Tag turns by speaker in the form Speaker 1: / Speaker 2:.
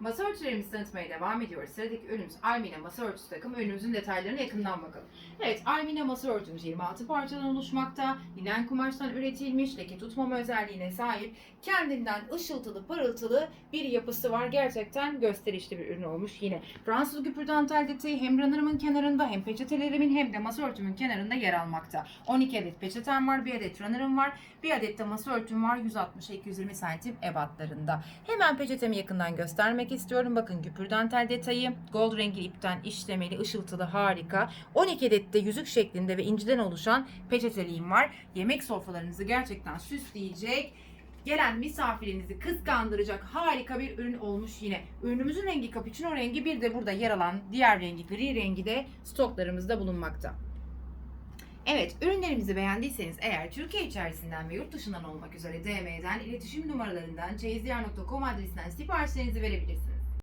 Speaker 1: Masa örtülerimizi tanıtmaya devam ediyoruz. Sıradaki ürünümüz Armina masa örtüsü takımı. Ürünümüzün detaylarına yakından bakalım. Evet, Armina masa örtümüz 26 parçadan oluşmakta. Linen kumaştan üretilmiş, leke tutmama özelliğine sahip. Kendinden ışıltılı, parıltılı bir yapısı var. Gerçekten gösterişli bir ürün olmuş yine. Fransız güpür dantel detayı hem runner'ımın kenarında hem peçetelerimin hem de masa örtümün kenarında yer almakta. 12 adet peçetem var, bir adet runner'ım var, bir adet de masa örtüm var 160-220 santim ebatlarında. Hemen peçetemi yakından göstermek istiyorum. Bakın güpür dantel detayı, gold rengi ipten işlemeli, ışıltılı, harika. 12 adet de yüzük şeklinde ve inciden oluşan peçeteliğim var. Yemek sofralarınızı gerçekten süsleyecek, gelen misafirinizi kıskandıracak harika bir ürün olmuş yine. Ürünümüzün rengi cappuccino rengi bir de burada yer alan diğer rengi gri rengi de stoklarımızda bulunmakta. Evet, ürünlerimizi beğendiyseniz eğer Türkiye içerisinden ve yurt dışından olmak üzere DM'den, iletişim numaralarından, çeyizdiğer.com adresinden siparişlerinizi verebilirsiniz.